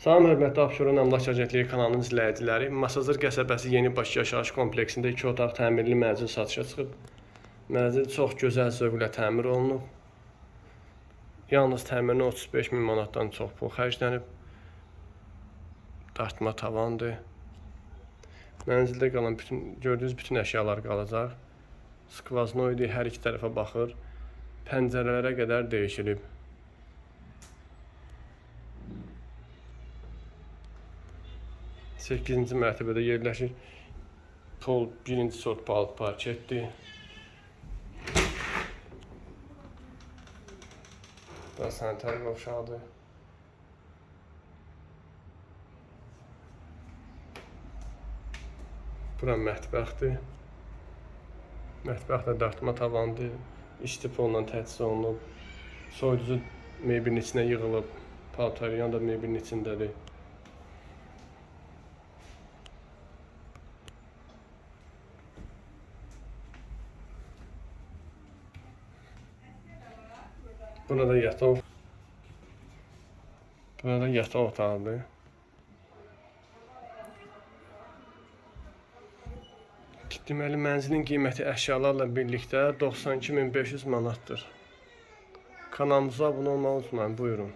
Salam hörmətli Abşeron Əmlak Agentliyi kanalının izləyiciləri. Masazır qəsəbəsi Yeni Bakı yaşayış kompleksində 2 otaq təmirli mənzil satışa çıxıb. Mənzil çox gözəl zövqlə təmir olunub. Yalnız təmirinə 35 min manatdan çox pul xərclənib. Dartma tavandır. Mənzildə qalan bütün gördüyünüz bütün əşyalar qalacaq. Skvaznoidi hər iki tərəfə baxır. Pəncərələrə qədər dəyişilib. 8-ci mərtəbədə yerləşir. Pol 1-ci sort palıd parketdir. Da sanitar qovşağı. Bura mətbəxdir. Mətbəx də dartma tavandır. İsti polla təchiz olunub. Soyuducu mebelin içinə yığılıb. Paltaryan da mebelin içindədir. Burada yataq. Burada yataq otağıdır. Deməli mənzilin qiyməti əşyalarla birlikdə 92500 manatdır. Kanalımıza abunə olmağı unutmayın. Buyurun.